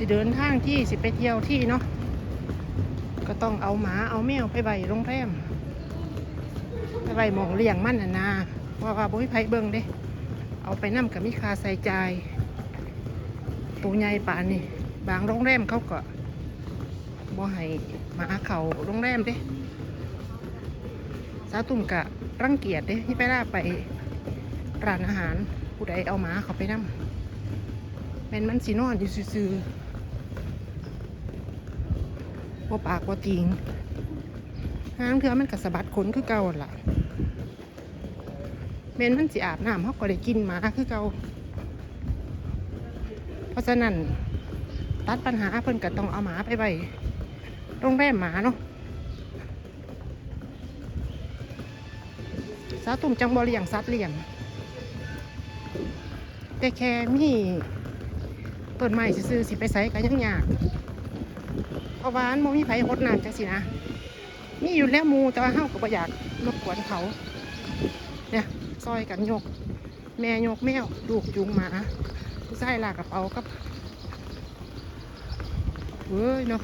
สิเดินทางที่สิไปเที่ยวที่เนาะก็ต้องเอาหมาเอาแมวไปไว้โรงแรมไปไว้หมองเลี้ยงมันน่ะนาเพราว่าบ่มีไผเบิ่งเด้ เอาไปนํกับมีค่าใส่ใจตัวใหญ่ป่านนี่บางโรงแรมเขาก็บ่ให้หมาเขาโรงแรมเด้สาตุ่มกะรังเกียจเด้ที่ไปล่าไปร้านอาหารผู้ใดเอาหมาเขาไปนํแม่นมันสินอนอยู่ซื่อๆ บ่าปากบ่ติงหางเถือมันก็สะบัดขนคือเก่าล่ะแม่นมันสิอาบน้ำเขาก็ได้กินหมาคือเก่าเพราะฉะนั้นตัดปัญหาเพิ่นก็ต้องเอาหมาไปไว้โรงแรมหมาเนาะสาตุ่มจังบ่เลี้ยงสัตว์เลี้ยงแต่แค่มีต้นไม้ซื่อสิไปใส่ก็ยังยาก เพราะว่ามันบ่มีไผรดน้ำจังสินะมีอยู่แล้วมูแต่ว่าเฮาก็บ่อยากรบกวนเขาเนี่ยซอยกันยก แม่ยกแมวลูกจูงหมาผู้ชายลากกระเป๋ากับเว้ยเนาะ